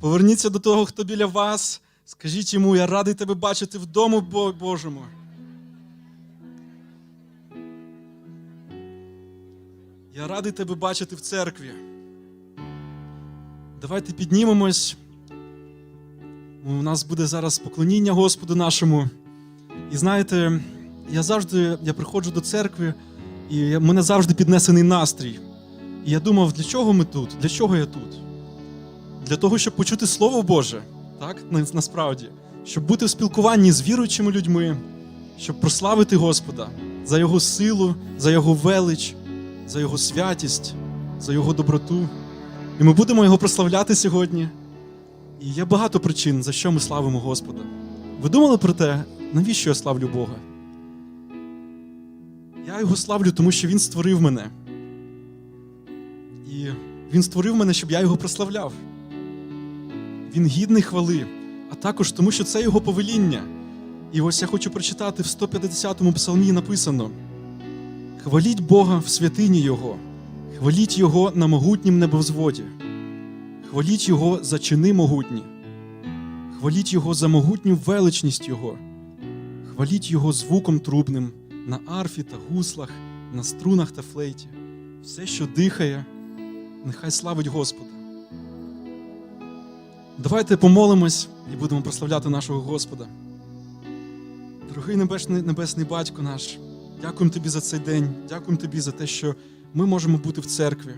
Поверніться до того, хто біля вас. Скажіть йому, я радий тебе бачити в дому Бо- Божому. Я радий тебе бачити в церкві. Давайте піднімемось. У нас буде зараз поклоніння Господу нашому. І знаєте, я завжди я приходжу до церкви, і в мене завжди піднесений настрій. І я думав, для чого ми тут? Для чого я тут? Для того, щоб почути Слово Боже, так? Насправді, щоб бути в спілкуванні з віруючими людьми, щоб прославити Господа за Його силу, за Його велич, за Його святість, за Його доброту. І ми будемо Його прославляти сьогодні. І є багато причин, за що ми славимо Господа. Ви думали про те, навіщо я славлю Бога? Я його славлю, тому що Він створив мене. І Він створив мене, щоб я його прославляв. Він гідний хвали, а також тому, що це його повеління. І ось я хочу прочитати в 150-му псалмі написано: Хваліть Бога в святині Його, хваліть Його на могутнім небозводі, хваліть Його за чини могутні, хваліть Його за могутню величність Його, хваліть Його звуком трубним на арфі та гуслах, на струнах та флейті. Все, що дихає, нехай славить Господа. Давайте помолимось і будемо прославляти нашого Господа. Дорогий небесний, небесний батько наш, дякуємо тобі за цей день, дякуємо тобі за те, що ми можемо бути в церкві.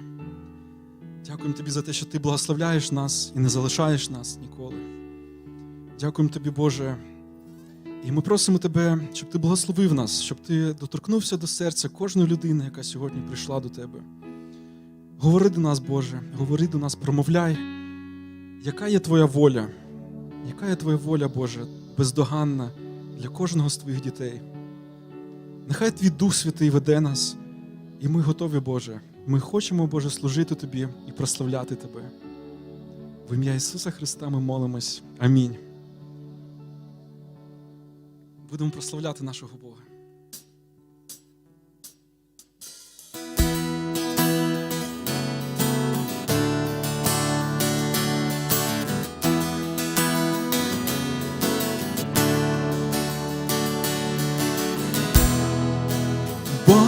Дякуємо тобі за те, що ти благословляєш нас і не залишаєш нас ніколи. Дякуємо тобі, Боже. І ми просимо тебе, щоб ти благословив нас, щоб ти доторкнувся до серця кожної людини, яка сьогодні прийшла до тебе. Говори до нас, Боже, говори до нас, промовляй. Яка є твоя воля? Яка є твоя воля, Боже, бездоганна для кожного з твоїх дітей? Нехай твій Дух Святий веде нас, і ми готові, Боже. Ми хочемо, Боже, служити Тобі і прославляти Тебе. В ім'я Ісуса Христа ми молимось. Амінь. Будемо прославляти нашого Бога.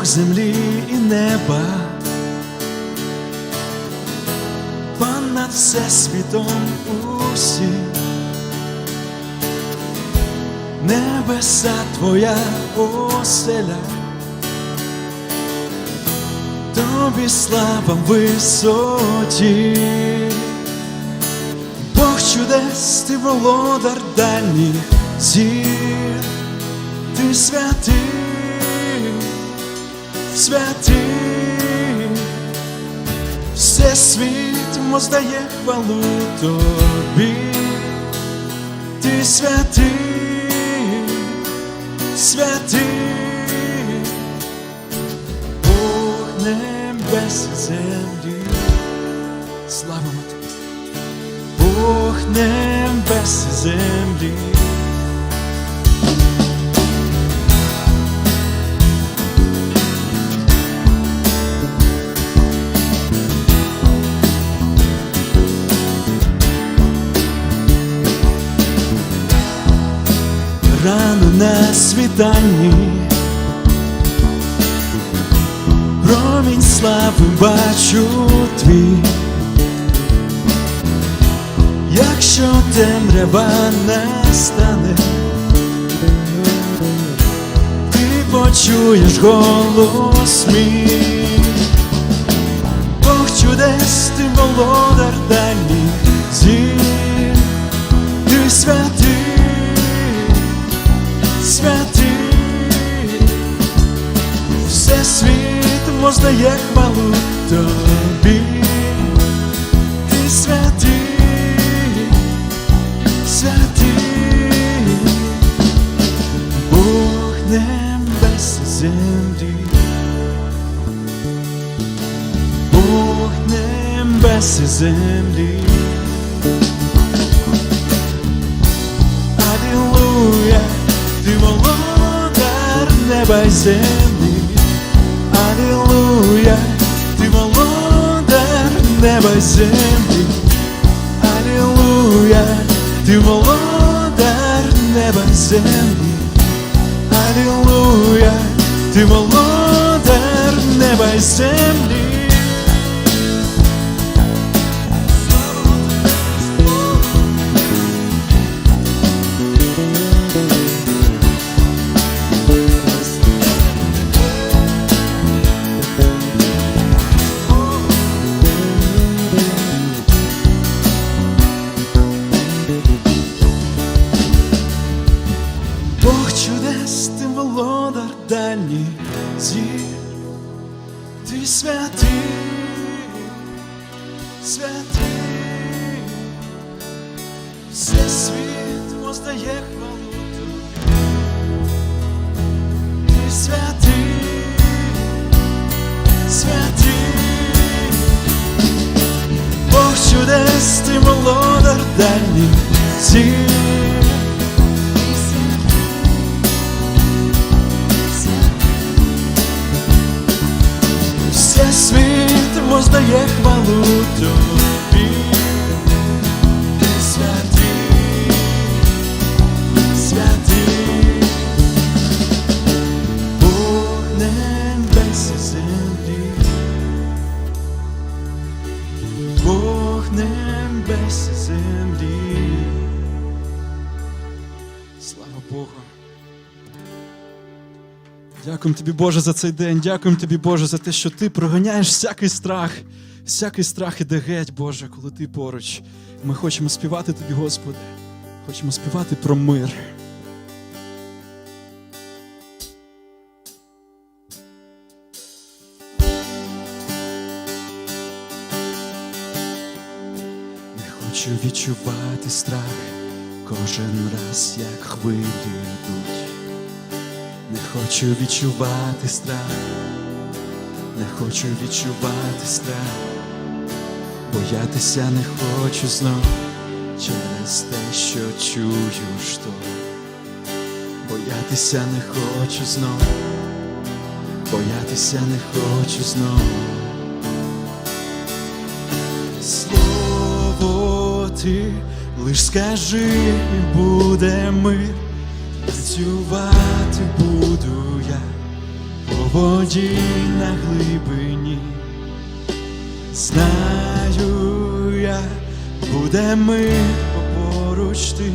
Бог землі і неба, понад всесвітом усі, небеса твоя оселя, тобі слава висоті, Бог чудес, ти володар дальніх зір, ти святий святий, все світ воздає хвалу тобі, ти святий, святий, Бог небес і землі, славимо тобі, Бог небес і землі. На світанні, промінь слави бачу твій, якщо темрява настане, ти почуєш голос мій, Бог чудес, ти володар дальніх зір, ти святий святий, все світ воздає хвалу тобі, ти святий, святий, Бог небес землі, Бог небес землі. Землі. Алілуя, ти володар неба й землі. ти володар неба й землі. Алілуя, ти володар неба землі. Дальній зір, ти святий, святий, все світ воздає хвалу тобі. Ти святий, святий, Бог чудес, ти володар дальній зір. Світ воздає хвалу тобі, Дякуємо тобі, Боже, за цей день. Дякуємо тобі, Боже, за те, що ти проганяєш всякий страх. Всякий страх іде геть, Боже, коли ти поруч. Ми хочемо співати тобі, Господи. Хочемо співати про мир. Не хочу відчувати страх кожен раз, як хвилі йдуть. Не хочу відчувати страх, не хочу відчувати страх, боятися не хочу знов через те, що чую шторм. Боятися не хочу знов, боятися не хочу знов. Слово ти лиш скажи, буде мир, танцювати буду я по воді на глибині. Знаю я, буде мир поруч ти,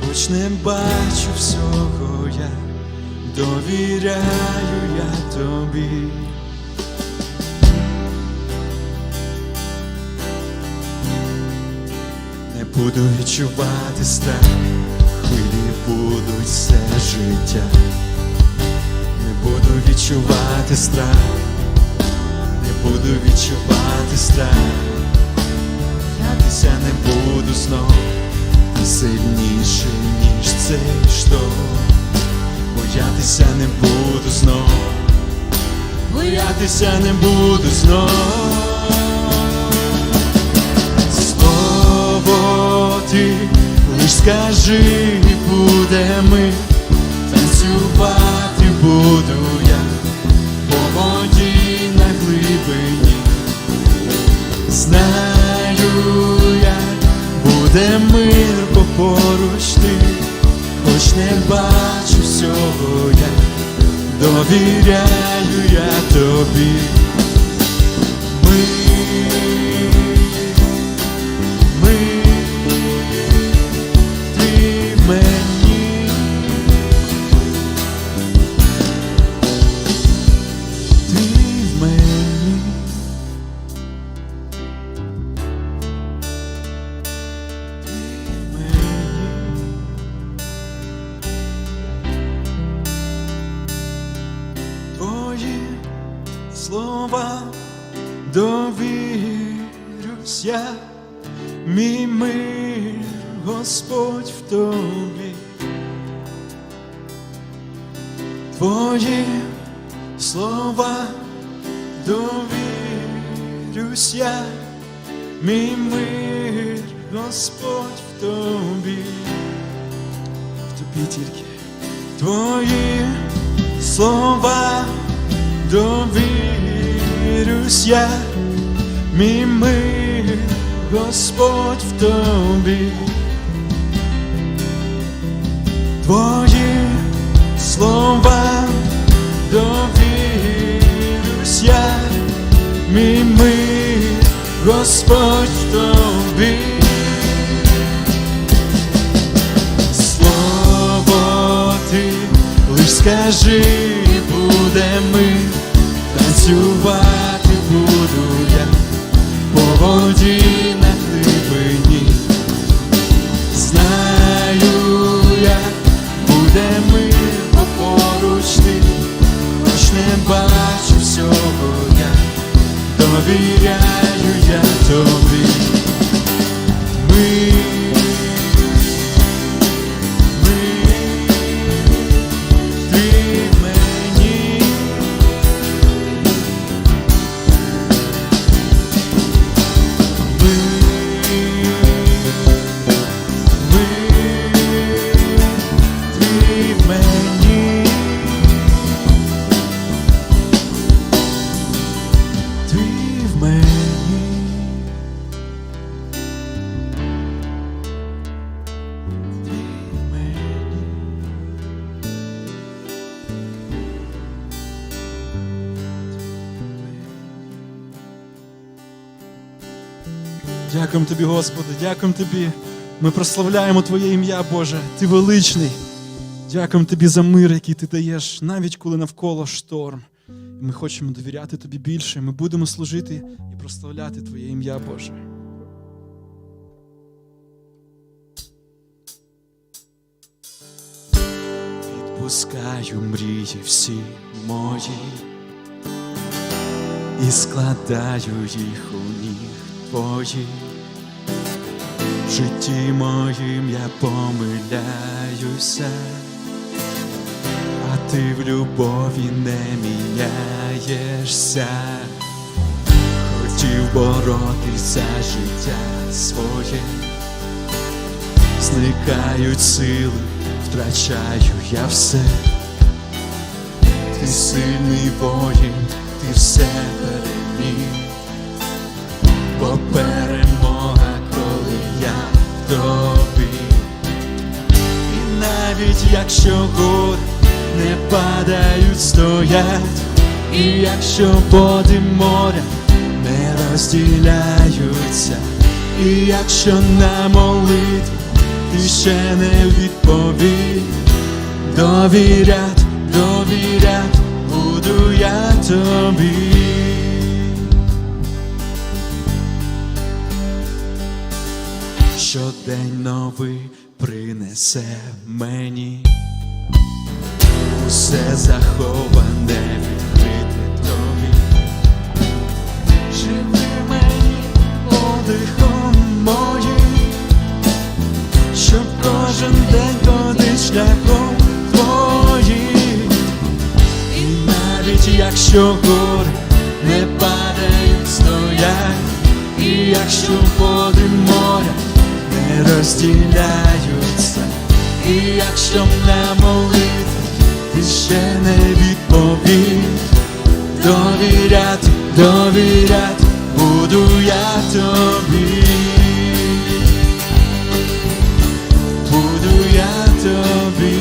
хоч не бачу всього я, довіряю я тобі. Не буду відчувати страх, хвилі все життя. Не буду відчувати страх, не буду відчувати страх, Боятися не буду знов, ти сильніший, ніж цей шторм. Боятися не буду знов, боятися не буду знов. Слово ти лиш скажи, буде ми танцювати буду я по воді на глибині. Знаю я, буде мир бо поруч ти, хоч не бачу всього я, довіряю я тобі. Ми, слова довірюсь я. Мій мир, Господь в тобі, Твої слова довірюсь я, мій мир, Господь в тобі, в тобі тільки Твої слова довірюсь я, мій Господь в тобі, Твої слова довірюсь я, мій мир, Господь тобі. Слово ти лиш скажи, буде ми танцювати воді на глибині. Знаю я, буде ми поруч ти, не бачу всього я, довіряю я тобі. Дякуємо тобі, Господи, дякуємо тобі. Ми прославляємо Твоє ім'я, Боже. Ти величний. Дякуємо тобі за мир, який ти даєш, навіть коли навколо шторм. Ми хочемо довіряти тобі більше. Ми будемо служити і прославляти Твоє ім'я, Боже. Відпускаю мрії всі мої і складаю їх у ніг твої. В житті моїм я помиляюся, а ти в любові не міняєшся. Хотів боротись за життя своє зникають сили, втрачаю я все. Ти сильний воїн, ти все переміг, бо якщо гори не падають, стоять, і якщо води моря не розділяються, і якщо на молитву ти ще не відповів, довірять, довірять, буду я тобі. Щодень новий принесе мені усе заховане тобі. Живи мені подихом моїм, щоб кожен день ходить шляхом твоїм. І навіть якщо гори не падають, стоять, і якщо води якщо на молитву ти ще не відповів, довіряти, довіряти буду я тобі. Буду я тобі.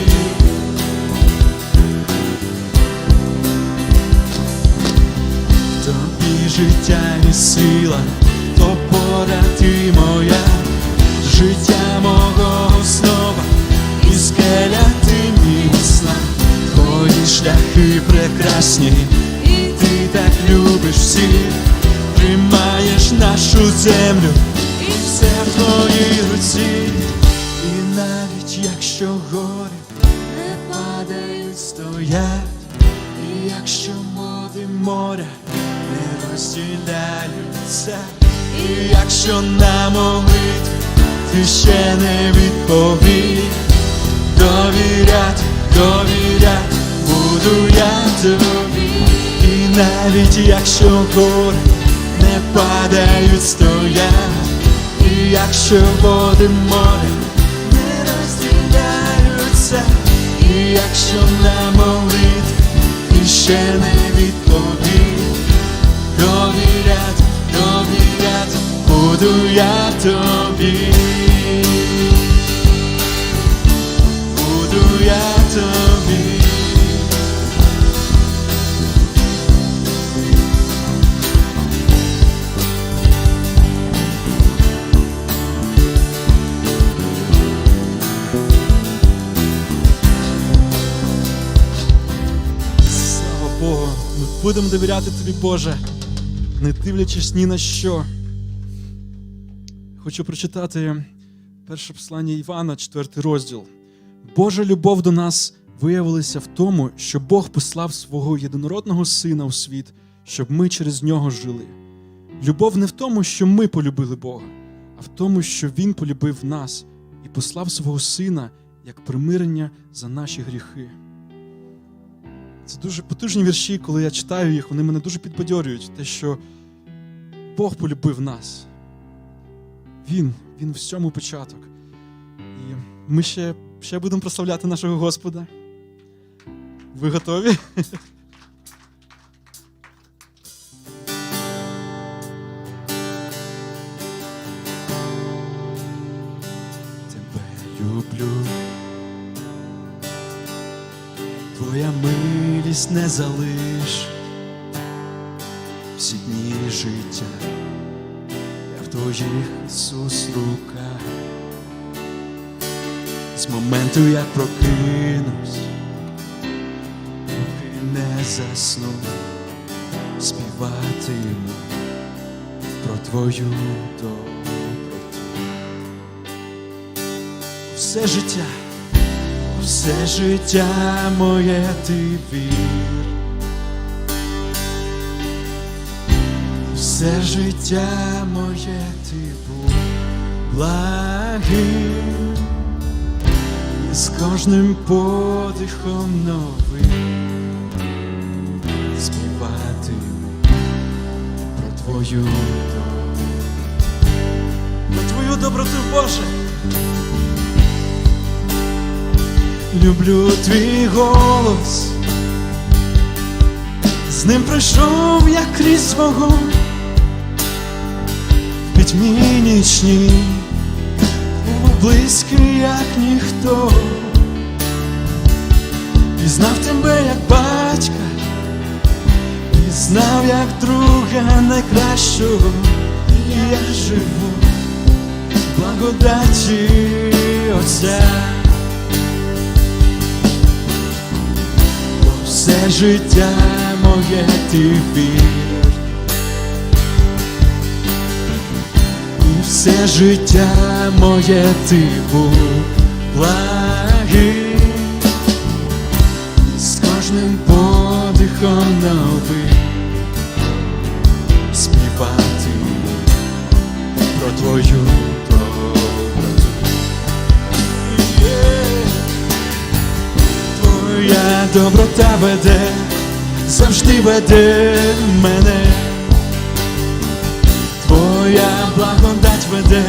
Тобі життя і сила, опора ти моя, життя прекрасні, і ти так любиш всіх, тримаєш нашу землю, і все в твоїй руці, і навіть якщо гори не падають, стоять. І якщо води моря не розділяються, і якщо на молитві ти ще не відповів, довірять, довірять, буду я тобі, і навіть якщо гори не падають, стоять, і якщо води моря не розділяються, і якщо на молитві ще не відповів, довірять, довірять, буду я тобі, Будемо довіряти тобі, Боже, не дивлячись ні на що. Хочу прочитати перше послання Івана, четвертий розділ. Божа любов до нас виявилася в тому, що Бог послав свого єдинородного Сина у світ, щоб ми через нього жили. Любов не в тому, що ми полюбили Бога, а в тому, що Він полюбив нас і послав свого Сина як примирення за наші гріхи. Це дуже потужні вірші, коли я читаю їх, вони мене дуже підбадьорюють. Те, що Бог полюбив нас. Він, Він в всьому початок. І ми ще, ще будемо прославляти нашого Господа. Ви готові? Тебе люблю. Твоя милість не залиш всі дні життя, я в твоїх Ісус руках. З моменту, як прокинусь, поки не засну, співатиму про твою доброту. Все життя все життя моє ти вір, все життя моє ти був благим, і з кожним подихом новим співатиму про твою доброту, про твою доброту, Боже. Люблю твій голос, з ним прийшов я крізь вогонь, в пітьмі нічній, був близький, як ніхто, пізнав тебе, як батька, пізнав, як друга найкращого, і я живу благодаті Отця. Все життя моє ти вір, і все життя моє ти був благий, з кожним подихом новим співати про твою доброту. Твоя веде, завжди веде мене, Твоя благодать веде,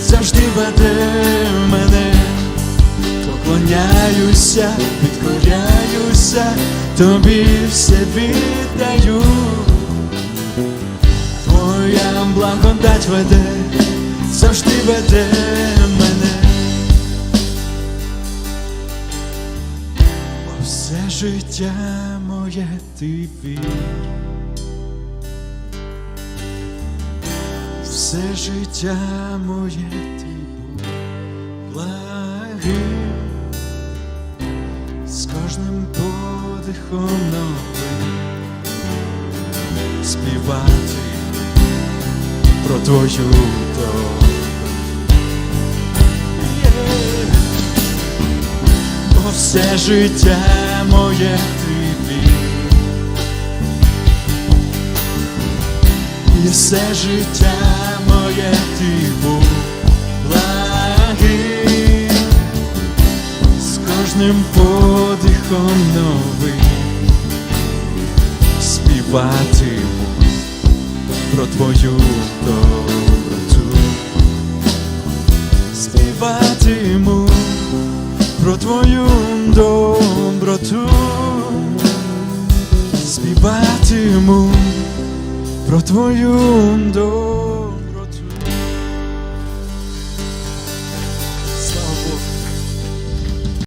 завжди веде мене, поклоняюся, підкоряюся, тобі все віддаю. Твоя благодать веде, завжди веде Все життя моє ти вір, все життя моє ти був благий, з кожним подихом новим співати про твою доброту. Все життя моє вір, і все життя моє ти був благий, з кожним подихом новим співатиму про твою доброту, співатиму про твою доброту, співатиму про твою доброту.